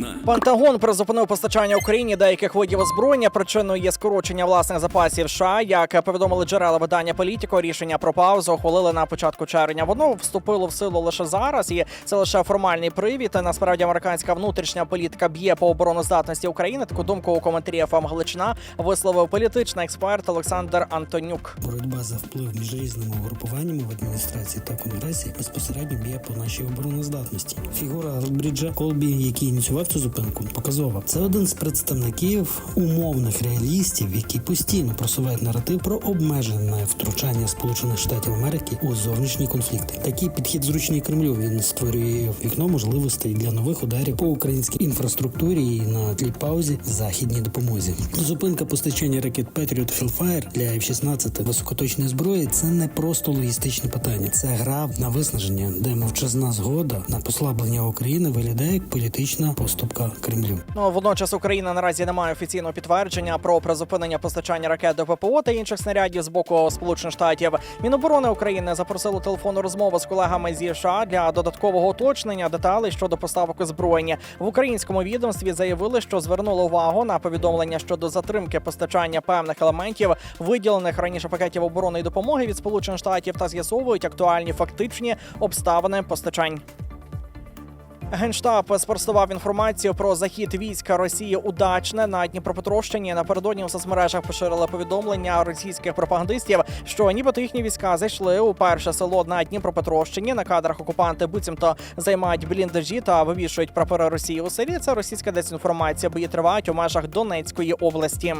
Війна. Пентагон призупинив постачання Україні деяких видів озброєння. Причиною є скорочення власних запасів. США. як повідомили джерела видання Політіко, рішення про паузу ухвалили на початку червня. Воно вступило в силу лише зараз, і це лише формальний привід. Насправді, американська внутрішня політика б'є по обороноздатності України. Таку думку у коментарі ФМ Галичина висловив політичний експерт Олександр Антонюк. Боротьба за вплив між різними угрупуваннями в адміністрації та конгресі безпосередньо б'є по нашій обороноздатності. Фігура Бріджа Колбі, який ініціював цю зупинку, показова. Це один з представників умовних реалістів, які постійно просувають наратив про обмежене втручання Сполучених Штатів Америки у зовнішні конфлікти. Такий підхід зручний Кремлю. Він створює вікно можливостей для нових ударів по українській інфраструктурі і на тлі паузі західній допомозі. Зупинка постачання ракет Patriot Hellfire для F-16 високоточної зброї це не просто логістичне питання, це гра на виснаження, де мовчазна згода на послаблення України виглядає як політична поступка Кремлю. Ну водночас Україна наразі не має офіційного підтвердження про призупинення постачання ракет до ППО та інших снарядів з боку Сполучених Штатів. Міноборони України запросило телефонну розмову з колегами зі США для додаткового уточнення деталей щодо поставок озброєння. В українському відомстві заявили, що звернули увагу на повідомлення щодо затримки постачання певних елементів, виділених раніше пакетів оборонної допомоги від Сполучених Штатів, та з'ясовують актуальні фактичні обставини постачань. Генштаб спростував інформацію про захід війська Росії у Дачне на Дніпропетровщині. Напередодні у соцмережах поширили повідомлення російських пропагандистів, що нібито їхні війська зайшли у перше село на Дніпропетровщині. На кадрах окупанти буцімто займають бліндажі та вивішують прапори Росії у селі. Це російська дезінформація, бої тривають у межах Донецької області.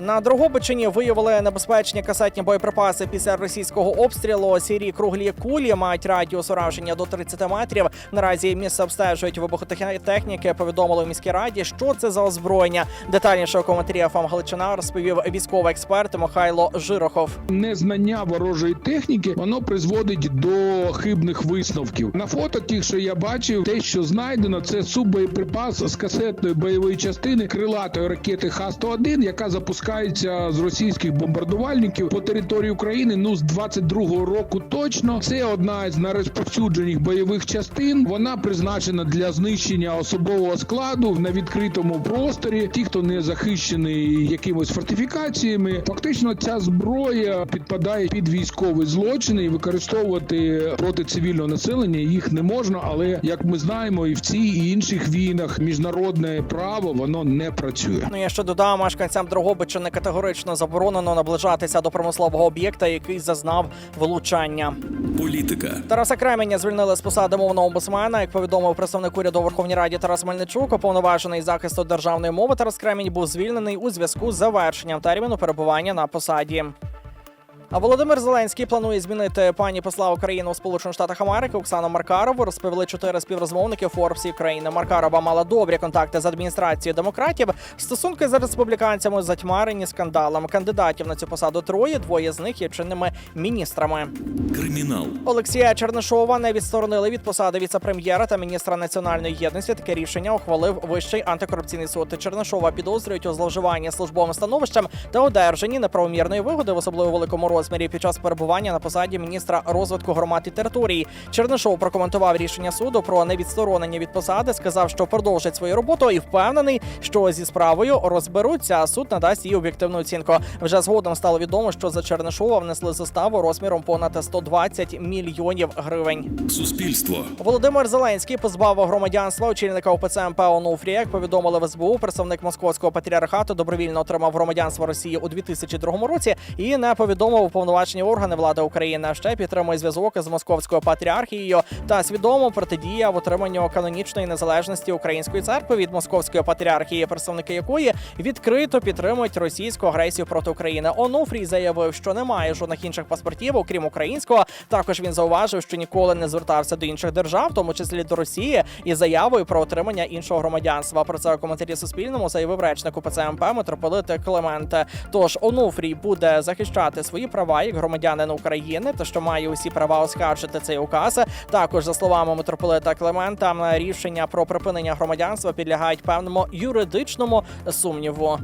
На Дрогобичині виявили небезпечні касетні боєприпаси після російського обстрілу. Сірі круглі кулі мають радіус ураження до 30 метрів. Наразі місце обстежують вибухотехніки. Повідомили в міській раді, що це за озброєння. Детальніше у коментарі ФАМ Галичина розповів військовий експерт Михайло Жирохов. незнання ворожої техніки воно призводить до хибних висновків. На фото, ті, що я бачив, те, що знайдено, це суббоєприпас з касетної бойової частини крилатої ракети Х-101, яка запускається з російських бомбардувальників по території України. Ну з 22-го року точно це одна з найрозповсюджених бойових частин. Вона призначена для знищення особового складу на відкритому просторі. Ті, хто не захищений якимось фортифікаціями, фактично ця зброя підпадає під військові злочини і використовувати проти цивільного населення їх не можна. Але як ми знаємо, і в цій і інших війнах міжнародне право воно не працює. Ну я ще додам мешканцям Дрогобичини категорично заборонено наближатися до промислового об'єкта, який зазнав влучання. Політика. Тараса Кременя звільнили з посади мовного омбудсмена. Як повідомив представник уряду у Верховній Раді Тарас Мельничук, уповноважений захисту державної мови Тарас Кремінь був звільнений у зв'язку з завершенням терміну перебування на посаді. А Володимир Зеленський планує змінити пані посла України у Сполучених Штатах Америки Оксану Маркарову. Розповіли чотири співрозмовники Форбсі України. Маркарова мала добрі контакти з адміністрацією демократів. Стосунки з республіканцями затьмарені скандалом. Кандидатів на цю посаду троє. Двоє з них є чинними міністрами. Кримінал. Олексія Чернишова не відсторонили від посади віце-прем'єра та міністра національної єдності. Таке рішення ухвалив Вищий антикорупційний суд. Чернишова підозрюють у зловживанні службовим становищем та одержанні неправомірної вигоди в особливо великому розмірі під час перебування на посаді міністра розвитку громад і територій. Чернишов прокоментував рішення суду про невідсторонення від посади. Сказав, що продовжить свою роботу і впевнений, що зі справою розберуться. а Суд надасть їй об'єктивну оцінку. Вже згодом стало відомо, що за Чернишова внесли заставу розміром понад 120 мільйонів гривень. Суспільство. Володимир Зеленський позбав громадянства очільника ОПЦ МП Онуфрія. Як повідомили в СБУ, представник московського патріархату добровільно отримав громадянство Росії у 2002 році і не повідомив уповноважені органи влади України. Ще підтримує зв'язок з московською патріархією та свідомо протидіяв отриманню канонічної незалежності української церкви від московської патріархії, представники якої відкрито підтримують російську агресію проти України. Онуфрій заявив, що немає жодних інших паспортів, окрім українського. Також він зауважив, що ніколи не звертався до інших держав, в тому числі до Росії, із заявою про отримання іншого громадянства. Про це у коментарі Суспільному заявив речник УПЦ МП митрополит Климент. Тож Онуфрій буде захищати свої права як громадянин України, та що має усі права оскаржити цей указ. Також за словами митрополита Климента, рішення про припинення громадянства підлягають певному юридичному сумніву.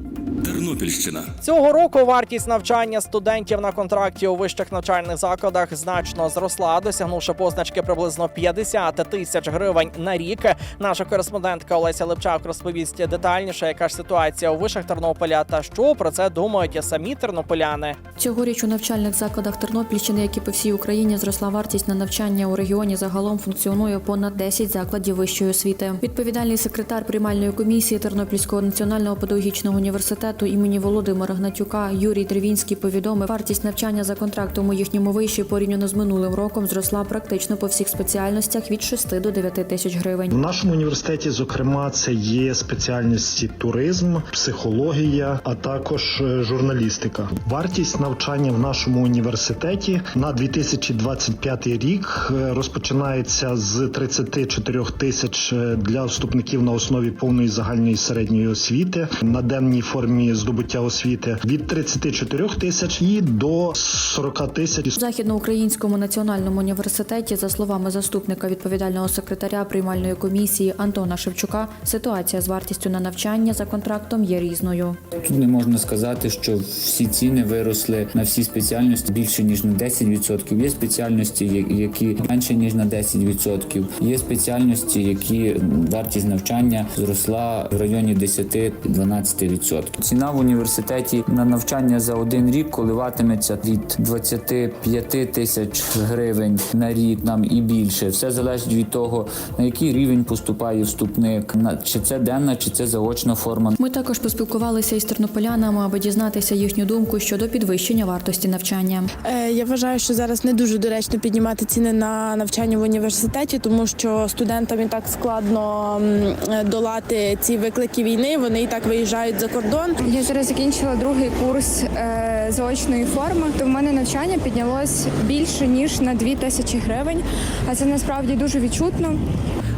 Тернопільщина. Цього року вартість навчання студентів на контракті у вищих навчальних закладах значно зросла, досягнувши позначки приблизно 50 тисяч гривень на рік. Наша кореспондентка Олеся Лепчак розповість детальніше, яка ж ситуація у вишах Тернополя та що про це думають і самі тернополяни. Цьогоріч у навчальних закладах Тернопільщини, як і по всій Україні, зросла вартість на навчання у регіоні. Загалом функціонує понад 10 закладів вищої освіти. Відповідальний секретар приймальної комісії Тернопільського національного педагогічного університету імені Володимира Гнатюка Юрій Тривінський повідомив, вартість навчання за контрактом у їхньому виші порівняно з минулим роком зросла практично по всіх спеціальностях від 6 до 9 тисяч гривень. нашому університеті, зокрема, це є спеціальності туризм, психологія, а також е, журналістика. Вартість навчання в нашому університеті на 2025 рік е, розпочинається з 34 тисяч е, для вступників на основі повної загальної середньої освіти на денній формі здобуття освіти від 34 тисяч і до 40 тисяч. У Західноукраїнському національному університеті, за словами заступника відповідального секретаря приймальної комісії Антона Шевчука, ситуація з вартістю на навчання за контрактом є різною. Тут не можна сказати, що всі ціни виросли на всі спеціальності більше ніж на 10%. Є спеціальності, які менше ніж на 10%. Є спеціальності, які вартість навчання зросла в районі 10-12%. Ціна в університеті на навчання за один рік коливатиметься від 25 тисяч гривень на рік нам і більше. Все залежить від того, на який рівень поступає вступник, на чи це денна, чи це заочна форма. Ми також поспілкувалися із тернополянами, аби дізнатися їхню думку щодо підвищення вартості навчання. Е, Я вважаю, що зараз не дуже доречно піднімати ціни на навчання в університеті, тому що студентам і так складно долати ці виклики війни. Вони і так виїжджають за кордон. Я зараз закінчила другий курс е, заочної форми, то в мене навчання піднялось більше ніж на 2 тисячі гривень, а це насправді дуже відчутно.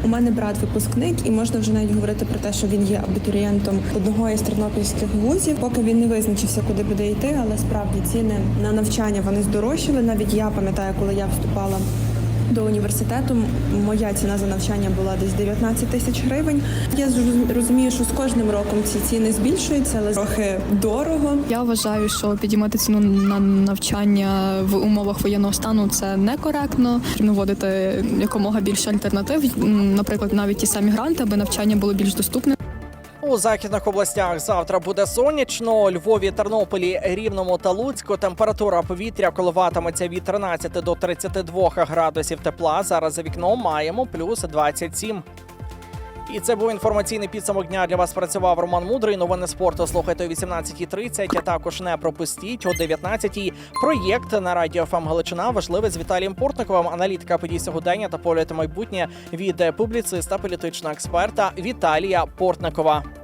У мене брат випускник, і можна вже навіть говорити про те, що він є абітурієнтом одного із тернопільських вузів. Поки він не визначився, куди буде йти, але справді ціни на навчання вони здорожчали. Навіть я пам'ятаю, коли я вступала. До університету моя ціна за навчання була десь 19 тисяч гривень. Я розумію, що з кожним роком ці ціни збільшуються, але трохи дорого. Я вважаю, що підіймати ціну на навчання в умовах воєнного стану це некоректно. Потрібно вводити якомога більше альтернатив, наприклад, навіть ті самі гранти, аби навчання було більш доступним. У західних областях завтра буде сонячно. Львові, Тернополі, Рівному та Луцьку температура повітря коливатиметься від 13 до 32 градусів тепла. Зараз за вікном маємо плюс 27. І це був інформаційний підсумок дня. Для вас працював Роман Мудрий. Новини спорту слухайте о 18.30, а також не пропустіть о 19.00. Проєкт на радіо ФМ Галичина важливий з Віталієм Портниковим, аналітика подій сьогодення та погляд майбутнє від публіциста політичного експерта Віталія Портникова.